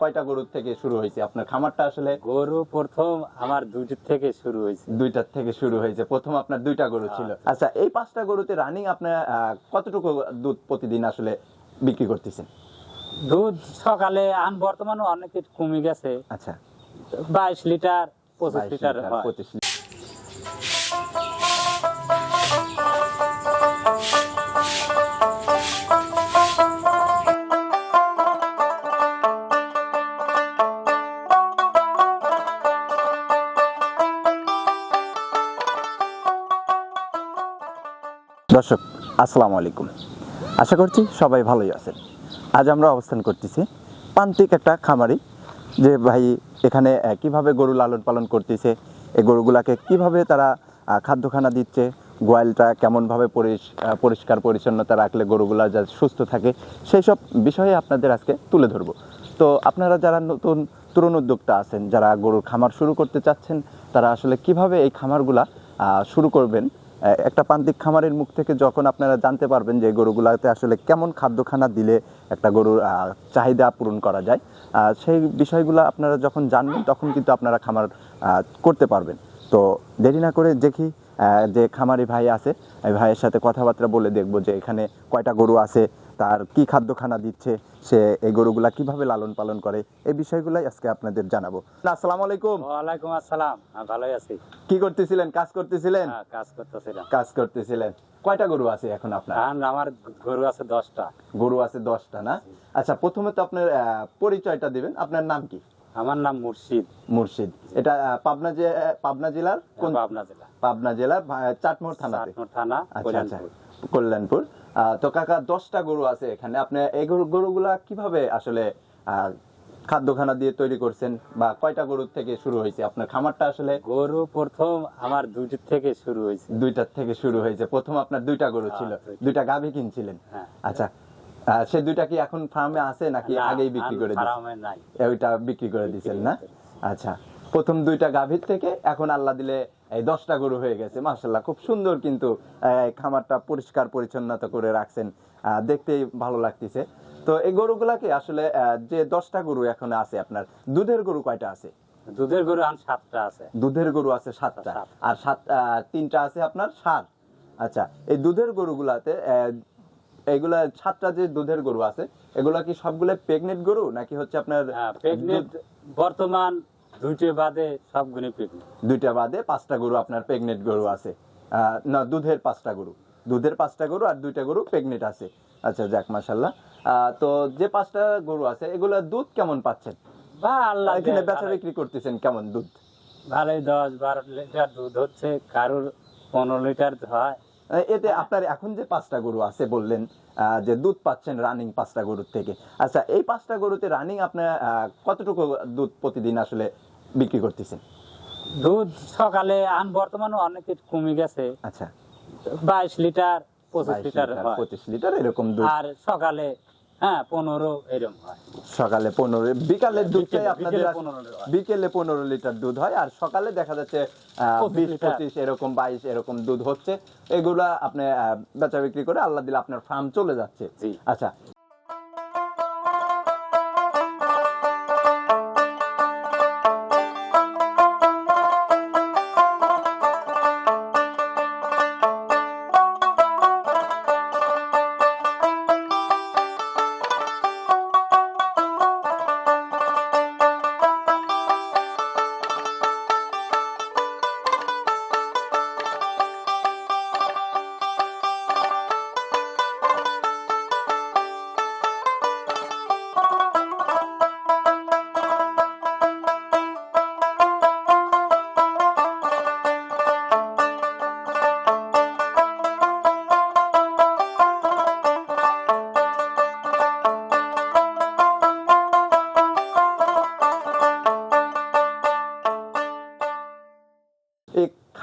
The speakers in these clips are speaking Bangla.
কয়টা গরুর থেকে শুরু হয়েছে? আপনার খামারটা আসলে গরু প্রথম আমার দুটির থেকে শুরু হয়েছে। দুইটার থেকে শুরু হয়েছে। প্রথম আপনার দুইটা গরু ছিল। আচ্ছা এই পাঁচটা গরুতে রানিং আপনার কতটুকু দুধ প্রতিদিন আসলে বিক্রি করতেছেন? দুধ সকালে আন বর্তমানে অনেক কমে গেছে। আচ্ছা। বাইশ লিটার পঁচিশ লিটার লিটার, পঁচিশ দর্শক, আসসালামু আলাইকুম। আশা করছি সবাই ভালোই আছেন। আজ আমরা অবস্থান করতেছি প্রান্তিক একটা খামারি, যে ভাই এখানে কীভাবে গরু লালন পালন করতেছে, এই গরুগুলাকে কীভাবে তারা খাদ্যখানা দিচ্ছে, গোয়ালটা কেমনভাবে পরিষ্কার পরিচ্ছন্নতা রাখলে গরুগুলা যা সুস্থ থাকে, সেই সব বিষয়ে আপনাদের আজকে তুলে ধরবো। তো আপনারা যারা নতুন তরুণ উদ্যোক্তা আছেন, যারা গরুর খামার শুরু করতে চাচ্ছেন, তারা আসলে কীভাবে এই খামারগুলা শুরু করবেন একটা প্রান্তিক খামারের মুখ থেকে যখন আপনারা জানতে পারবেন যে গরুগুলাতে আসলে কেমন খাদ্যখানা দিলে একটা গরুর চাহিদা পূরণ করা যায় সেই বিষয়গুলো আপনারা যখন জানবেন, তখন কিন্তু আপনারা খামার করতে পারবেন। তো দেরি না করে দেখি যে খামারি ভাই আছে ভাইয়ের সাথে কথাবার্তা বলে দেখব যে এখানে কয়টা গরু আছে তার কি খাদ্যখানা দিচ্ছে সে এই গরুগুলা কীভাবে লালন পালন করে এই বিষয়গুলাই আজকে আপনাদের জানাব। আসসালামু আলাইকুম। ওয়ালাইকুম আসসালাম। ভালোই আছি। কি করতেছিলেন? কাজ করতেছিলেন? হ্যাঁ, কাজ করতেছিলাম। কাজ করতেছিলেন। কয়টা গরু আছে এখন আপনার? আর আমার গরু আছে দশটা। গরু আছে দশটা না? আচ্ছা প্রথমে তো আপনার পরিচয়টা দিবেন। আপনার নাম কি? আমার নাম মুর্শিদ। মুর্শিদ। এটা পাবনা যে পাবনা জেলার কোন পাবনা জেলা। পাবনা জেলার ভা- থানা চাটমোড় থানা আচ্ছা আচ্ছা। কল্যাণপুর। তো কাকা দশটা গরু আছে এখানে। আপনি এই গরু গরুগুলা কীভাবে আসলে খাদ্যখানা দিয়ে তৈরি করছেন বা কয়টা গরুর থেকে শুরু হয়েছে? আপনার খামারটা আসলে গরু প্রথম আমার দুটির থেকে শুরু হয়েছে। দুইটার থেকে শুরু হয়েছে। প্রথম আপনার দুইটা গরু ছিল। হ্যাঁ, দুইটা। গাভী কিনছিলেন? হ্যাঁ। আচ্ছা। সে দুইটা কি এখন ফার্মে আছে নাকি আগেই বিক্রি করে দিয়েছেন ওইটা বিক্রি করে দিয়েছেন না? আচ্ছা। প্রথম দুইটা গাভীর থেকে এখন আল্লাহ দিলে এই দশটা গরু হয়ে গেছে মার্শাল্লাহ খুব সুন্দর কিন্তু খামারটা পরিষ্কার পরিচ্ছন্নতা করে রাখছেন দেখতেই ভালো লাগতেছে। তো এই গরুগুলাকে আসলে যে দশটা গরু এখন আছে আপনার দুধের গরু কয়টা আছে? দুধের গরু আন সাতটা আছে। দুধের গরু আছে সাতটা। সাত। আর সাত তিনটা আছে আপনার সার। আচ্ছা এই দুধের গরুগুলাতে আহ, এইগুলা সাতটা যে দুধের গরু আছে এগুলা কি সবগুলো প্রেগনেন্ট গরু নাকি হচ্ছে আপনার প্রেগনেন্ট বর্তমান দুইটি বাদে প্রেগনেন্ট দুইটা বাদে পাঁচটা গরু আপনার প্রেগনেন্ট গরু আছে। না দুধের পাঁচটা গরু। দুধের পাঁচটা গরু আর দুইটা গরু প্রেগনেন্ট আছে। আচ্ছা যাক মাসাল্লাহ তো যে পাঁচটা গরু আছে এগুলা দুধ কেমন পাচ্ছেন? বা আল্লাহ এখানে বেচা বিক্রি করতেছেন কেমন দুধ? ভালোই দশ বারো লিটার দুধ হচ্ছে। কারোর পনেরো লিটার হয়। এতে আপনার এখন যে পাঁচটা গরু আছে বললেন আহ, যে দুধ পাচ্ছেন রানিং পাঁচটা গরুর থেকে। আচ্ছা এই পাঁচটা গরুতে রানিং আপনার কতটুকু দুধ প্রতিদিন আসলে বিক্রি করতেছেন? দুধ সকালে আন বর্তমানে অনেক কমে গেছে। আচ্ছা। বাইশ লিটার পঁচিশ লিটার পঁচিশ লিটার এরকম দুধ। আর সকালে হ্যাঁ পনেরো এরকম হয়। সকালে পনেরো দুধটাই বিকেলে- আপনাদের বিকেলে আস- 15 লিটার বিকেলে পনেরো লিটার দুধ হয় আর সকালে দেখা যাচ্ছে আহ, 25 বিশ পঁচিশ এরকম বাইশ এরকম দুধ হচ্ছে। এগুলা আপনি বেচা বিক্রি করে আল্লাহ দিলে আপনার ফার্ম চলে যাচ্ছে। আচ্ছা।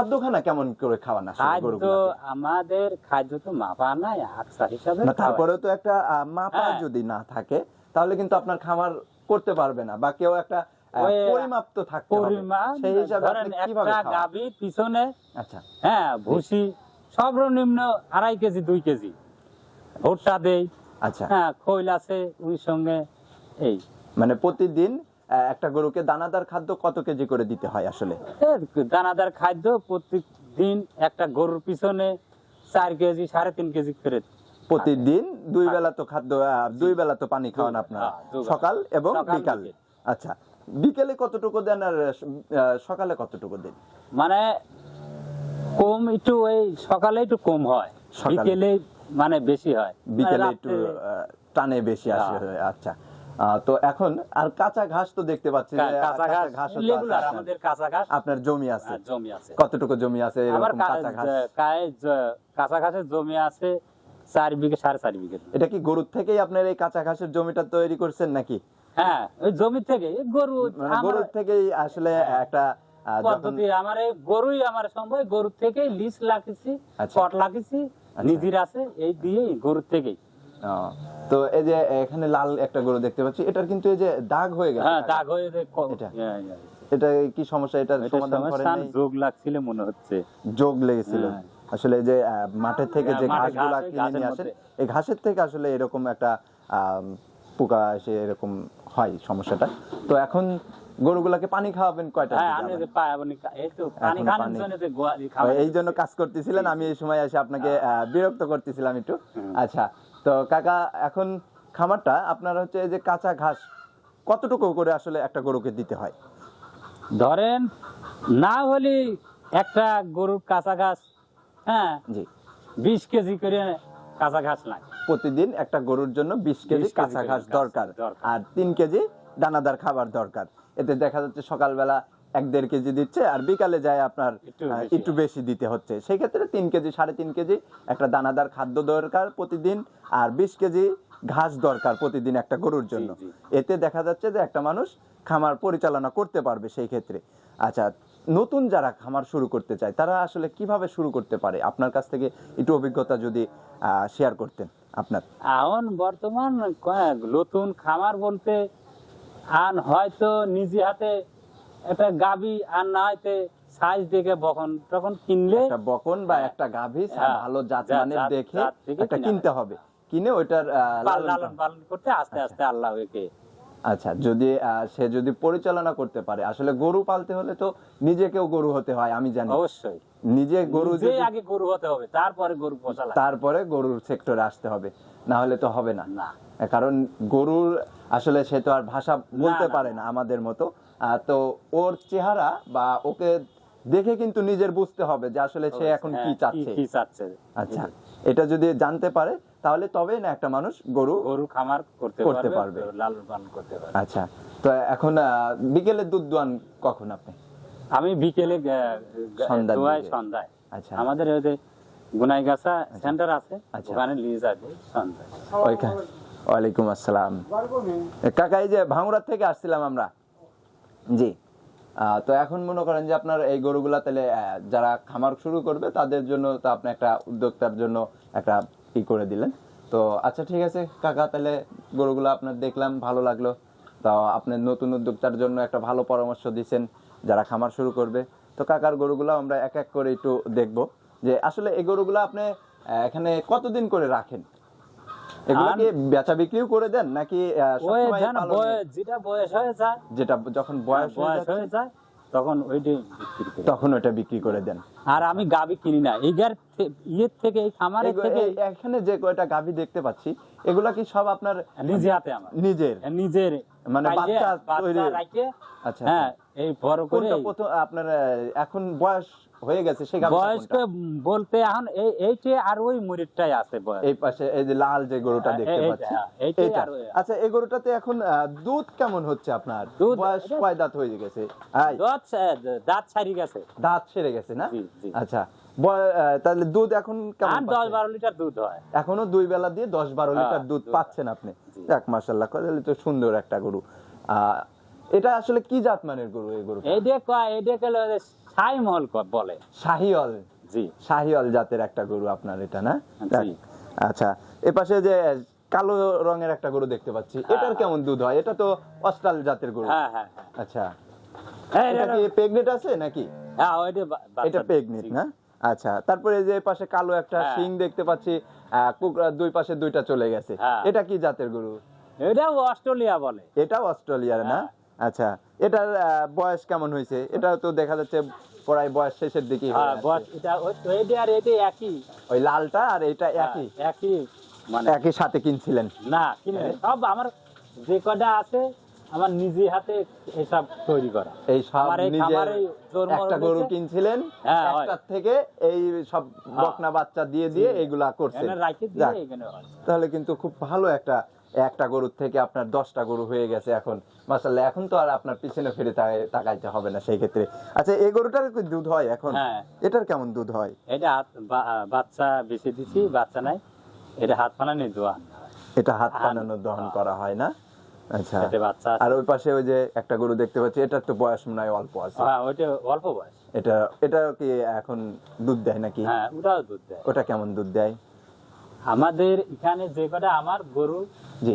এই খাদ্যখানা কেমন করে খাওয়ান খাদ্য আমাদের খাদ্য তো মাপা নাই আকসা হিসাবে। তারপরেও তো একটা মাপা হ্যাঁ। যদি না থাকে তাহলে কিন্তু আপনার খামার করতে পারবে না বা কেউ একটা পরিমাপ তো থাকতে হবে সেই হিসাবে আপনি কীভাবে একটা খাওয়ান? গাভীর পিছনে আচ্ছা হ্যাঁ ভুসি সর্বনিম্ন আড়াই কেজি দুই কেজি ভুট্টা দেই আচ্ছা হ্যাঁ খৈল আছে ওই সঙ্গে এই মানে প্রতিদিন একটা গরুকে দানাদার খাদ্য কত কেজি করে দিতে হয় আসলে? দানাদার খাদ্য প্রত্যেক দিন একটা গরুর পিছনে চার কেজি সাড়ে তিন কেজি করে প্রতিদিন দুই বেলা তো খাদ্য দুই বেলা তো পানি খাওয়ান আপনার। সকাল এবং বিকাল। আচ্ছা বিকেলে কতটুকু দেন আর সকালে কতটুকু দেন? মানে কম একটু ওই সকালে একটু কম হয়। বিকেলে মানে বেশি হয়। বিকেলে একটু আহ, টানে বেশি আসে হ্যাঁ। আচ্ছা। তো এখন আর কাঁচা ঘাস তো দেখতে পাচ্ছি কাঁচা ঘাস। আমাদের কাঁচা ঘাস। আপনার জমি আছে। জমি আছে। কতটুকু জমি আছে এরকম কাঁচা ঘাস? কাঁচা ঘাসের জমি আছে চার বিঘে সাড়ে চার বিঘে। এটা কি গরুর থেকেই আপনার এই কাঁচা ঘাসের জমিটা তৈরি করছেন নাকি? হ্যাঁ ওই জমি থেকে গরু মানে গরুর থেকেই আসলে একটা পদ্ধতি আমার গরুই আমার সম্ভব গরুর থেকেই লিস লাগিয়েছি। কট লাগিয়েছি নিজের আছে এই দিয়ে গরুর থেকেই। তো এই যে এখানে লাল একটা গরু দেখতে পাচ্ছি এটার কিন্তু এই যে দাগ হয়ে গেছে। হ্যাঁ দাগ হয়ে ক- এটা? হ্যাঁ, হ্যাঁ। এটা কি সমস্যা? এটা সমাধান করে নাই? যোগ লাগছিল মনে হচ্ছে। যোগ লেগেছিল। হ্যাঁ। আসলে এই যে মাঠের থেকে যে মাঠে ঘাসগুলা কিনে নিয়ে আসেন এই ঘাসের থেকে আসলে এরকম একটা পোকা এসে এরকম হয় সমস্যাটা। তো এখন গরুগুলাকে পানি খাওয়াবেন কয়টা হ্যাঁ এই জন্য কাজ করতেছিলেন আমি এই সময় এসে আপনাকে আহ, বিরক্ত করতেছিলাম একটু। আচ্ছা তো কাকা এখন খামারটা আপনার হচ্ছে এই যে কাঁচা ঘাস কতটুকু করে আসলে একটা গরুকে দিতে হয়? ধরেন না হলে একটা গরুর কাঁচা ঘাস হ্যাঁ জি। বিশ কেজি করে কাঁচা ঘাস লাগে। প্রতিদিন একটা গরুর জন্য বিশ কেজি কাঁচা ঘাস দরকার। আর তিন কেজি দানাদার খাবার দরকার। এতে দেখা যাচ্ছে সকালবেলা এক দেড় কেজি দিচ্ছে আর বিকালে যায় আপনার একটু বেশি। দিতে হচ্ছে। সেই ক্ষেত্রে তিন কেজি সাড়ে তিন কেজি একটা দানাদার খাদ্য দরকার প্রতিদিন আর বিশ কেজি ঘাস দরকার প্রতিদিন একটা গরুর জন্য। এতে দেখা যাচ্ছে যে একটা মানুষ খামার পরিচালনা করতে পারবে সেই ক্ষেত্রে। আচ্ছা নতুন যারা খামার শুরু করতে চায় তারা আসলে কীভাবে শুরু করতে পারে? আপনার কাছ থেকে একটু অভিজ্ঞতা যদি শেয়ার করতেন আপনার। এখন বর্তমান নতুন খামার বলতে আন হয়তো নিজে হাতে একটা গাবি আর না সাইজ দেখে বখন তখন কিনলে একটা বকন বা একটা গাভী হ্যাঁ, ভালো জাত মানের দেখে একটা কিনতে হবে। কিনে ওইটার লালন পালন। করতে আস্তে আস্তে আল্লাহ আচ্ছা যদি সে যদি পরিচালনা করতে পারে আসলে গরু পালতে হলে তো নিজেকেও গরু হতে হয় আমি জানি। অবশ্যই। নিজে গরু যে আগে গরু হতে হবে তারপরে গরু পোষা তারপরে গরুর সেক্টরে আসতে হবে না হলে তো হবে না। না। কারণ গরুর আসলে সে তো আর ভাষা বলতে পারে না আমাদের মতো। তো ওর চেহারা বা ওকে দেখে কিন্তু নিজের বুঝতে হবে যে আসলে সে এখন হ্যাঁ, কি চাচ্ছে। কি চাচ্ছে। আচ্ছা এটা যদি জানতে পারে তাহলে তবেই না একটা মানুষ গরু গরু খামার করতে করতে পারবে। লালন পালন করতে পারবে। আচ্ছা তো এখন বিকেলে দুধ দোয়ান কখন আপনি? আমি বিকেলে সন্ধ্যার দোয়াই সন্ধ্যায়। আচ্ছা। আমাদের ওই যে গুনাইগাছা সেন্টার আছে আচ্ছা। ওখানে লিজ আছে সন্ধ্যায়। ওইখানে। ওয়ালাইকুম আসসালাম। কাকা এই যে ভাঙুরার থেকে আসছিলাম আমরা। জি। তো এখন মনে করেন যে আপনার এই গরুগুলা তাহলে যারা খামার শুরু করবে, তাদের জন্য তো আপনি একটা উদ্যোক্তার জন্য একটা ই করে দিলেন। তো আচ্ছা ঠিক আছে কাকা, তাহলে গরুগুলো আপনার দেখলাম, ভালো লাগল। তো আপনি নতুন উদ্যোক্তার জন্য একটা ভালো পরামর্শ দিচ্ছেন যারা খামার শুরু করবে। তো কাকার গরুগুলো আমরা এক এক করে একটু দেখব যে আসলে এই গরুগুলো আপনি এখানে কতদিন করে রাখেন? এগুলো কি বেচা বিক্রিও করে দেন নাকি যেটা বয়স হয়ে যায়। যেটা যখন বয়স হয়ে বয়স হয়ে যায় তখন করি তখন ওটা বিক্রি করে দেন। আর আমি গাবি কিনি না। ইয়ের থেকে এই খামারের থেকে এখানে যে কয়টা গাভী দেখতে পাচ্ছি এগুলা কি সব আপনার নিজে হাতে আমার। নিজের? নিজের। মানে বাচ্চা তৈরি- আচ্ছা হ্যাঁ এই বড় করে প্রথম আপনার এখন বয়স হয়ে গেছে সেই বয়স্ক বলতে এখন এই এইটে আর ওই আছে এই পাশে এই যে লাল যে গরুটা হ্যাঁ, দেখতে পাচ্ছি। হ্যাঁ, এইটা। আচ্ছা এই গরুটাতে এখন দুধ কেমন হচ্ছে আপনার? দুধ- বয়স কয় দাঁত হয়ে গেছে? দাঁত দাঁত ছাড়ি গেছে। দাঁত সেরে গেছে না। আচ্ছা তাহলে দুধ এখন কেমন দশ? বারো লিটার দুধ হয়। এখনও দুই বেলা দিয়ে দশ বারো হ্যাঁ, লিটার দুধ পাচ্ছেন আপনি। যাক মাসাল্লাহ তাহলে তো সুন্দর একটা গরু। আহ, এটা আসলে কি জাত মানের গরু এই গরু এইটা কয় এইটা বলে। শাহিওয়াল। জি। শাহিওয়াল জাতের একটা গরু আপনার এটা না। আচ্ছা এ পাশে যে কালো রঙের একটা গরু দেখতে পাচ্ছি এটার কেমন দুধ হয়? এটা তো অস্ট্রাল জাতের গরু। হ্যাঁ হ্যাঁ। হ্যাঁ। আচ্ছা এটা কি প্রেগনেন্ট আছে নাকি? হ্যাঁ ওইটা এটা প্রেগনেন্ট জি। না? আচ্ছা তারপরে যে পাশে কালো একটা হ্যাঁ। শিং দেখতে পাচ্ছি দুই পাশে দুইটা চলে গেছে। হ্যাঁ। এটা কি জাতের গরু? এটা অস্ট্রেলিয়া বলে। এটাও অস্ট্রেলিয়ার না? হ্যাঁ। আচ্ছা এটার বয়স কেমন হয়েছে? এটা তো দেখা যাচ্ছে প্রায় বয়স শেষের দিকে হ্যাঁ একই। ওই লালটা আর এটা একই হ্যাঁ, একই? মানে একই সাথে কিনছিলেন? না কিনে সব আমার যে কটা আছে আমার নিজে হাতে এসব তৈরি করা। এই সব আমার এই নিজে একটা গরু কিনছিলেন হ্যাঁ, হয়। একটার থেকে এই সব বকনা বাচ্চা দিয়ে দিয়ে এইগুলা করছেন। তাহলে কিন্তু খুব ভালো একটা একটা গরুর থেকে আপনার দশটা গরু হয়ে গেছে এখন। মাসাল্লাহ এখন তো আর আপনার পিছনে ফিরে তাকাইতে হবে না সেই ক্ষেত্রে। আচ্ছা এই গরুটার দুধ হয় এখন? হ্যাঁ। এটার কেমন দুধ হয়? এটা হাত বাচ্চা বেশি দিছি বাচ্চা নাই। এটা হাত ফানা নেই দোয়া এটা হাত হ্যাঁ। বানানো দহন করা হয় না? আচ্ছা। বাচ্চা আর ওই পাশে ওই যে একটা গরু দেখতে পাচ্ছি এটার তো বয়স মনে হয় অল্প আছে। হ্যাঁ ওইটা অল্প বয়স। এটা এটা কি এখন দুধ দেয় নাকি? হ্যাঁ ওটাও দুধ দেয়। ওটা কেমন দুধ দেয়? আমাদের এখানে যে কটা আমার গরু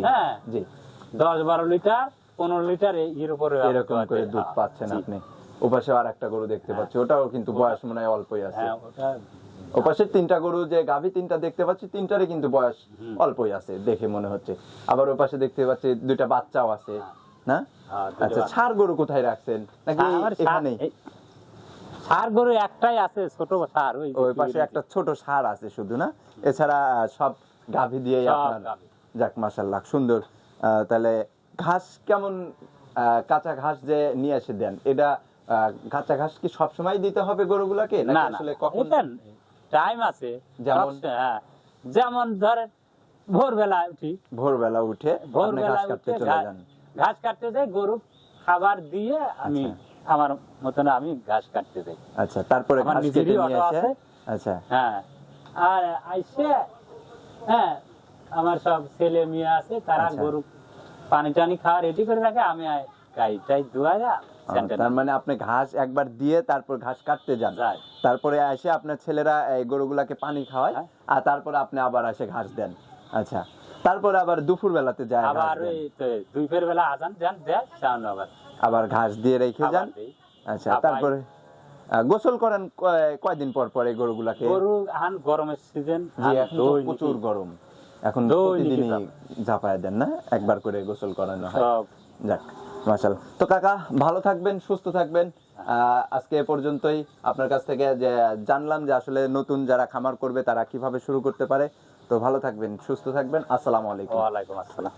হ্যাঁ জি। দশ বারো লিটার পনেরো লিটার এর উপরে এরকম করে দুধ পাচ্ছেন আপনি। ওপাশে আর একটা গরু দেখতে পাচ্ছি। ওটাও কিন্তু বয়স মনে হয় অল্পই আছে। হ্যাঁ ওপাশে তিনটা গরু যে গাভী তিনটা দেখতে পাচ্ছি তিনটারই কিন্তু বয়স অল্পই আছে দেখে মনে হচ্ছে। আবার ওপাশে দেখতে পাচ্ছি দুইটা বাচ্চাও আছে না? হ্যাঁ, আচ্ছা ছাড় গরু কোথায় রাখছেন? নাকি এখানেই? ষাঁড় গরু একটাই আছে ছোট ষাঁড় ওই পাশে একটা ছোট সার আছে শুধু না? এছাড়া সব গাভী দিয়ে আপনার যাক মাশাল্লাহ সুন্দর। তাহলে ঘাস কেমন কাঁচা ঘাস যে নিয়ে এসে দেন এটা কাঁচা ঘাস কি সবসময় দিতে হবে গরুগুলাকে? না আসলে কখন টাইম আছে। যেমন? হ্যাঁ। যেমন ধরেন ভোরবেলা উঠি। ভোরবেলা উঠে ভোরবেলা ঘাস কাটতে চলে যান। ঘাস কাটতে যাই গরু খাবার দিয়ে আমি আমার মতন আমি ঘাস কাটতে যাই আচ্ছা তারপরে আমার ঘাস নিজেরই নিয়ে অটো আছে। আচ্ছা। হ্যাঁ। আর আইসে হ্যাঁ আমার সব ছেলে মেয়ে আছে তারা আচ্ছা। গরু পানি টানি খাওয়া রেডি করে রাখে আমি ধোয়া যা তার মানে আপনি ঘাস একবার দিয়ে তারপর ঘাস কাটতে যান। তারপরে এসে আপনার ছেলেরা এই গরুগুলাকে পানি খাওয়ায় হ্যাঁ। আর তারপরে আপনি আবার এসে ঘাস দেন। আচ্ছা। তারপরে আবার দুপুর বেলাতে যায় আবার ফের বেলা আজান যান দেয় আবার। আবার ঘাস দিয়ে রেখে যান। আচ্ছা তারপরে গোসল করেন কয়দিন পর পর এই গরুগুলাকে? গরু আন গরমের সিজন প্রচুর গরম। এখন প্রতিদিনই ঝাঁপায় দেন না? একবার করে গোসল করানো হয়। যাক মাশাল তো কাকা ভালো থাকবেন সুস্থ থাকবেন। আহ, আজকে এ পর্যন্তই। আপনার কাছ থেকে যে জানলাম যে আসলে নতুন যারা খামার করবে তারা কীভাবে শুরু করতে পারে। তো ভালো থাকবেন সুস্থ থাকবেন। আসসালামু আলাইকুম। ওয়ালাইকুম আসসালাম।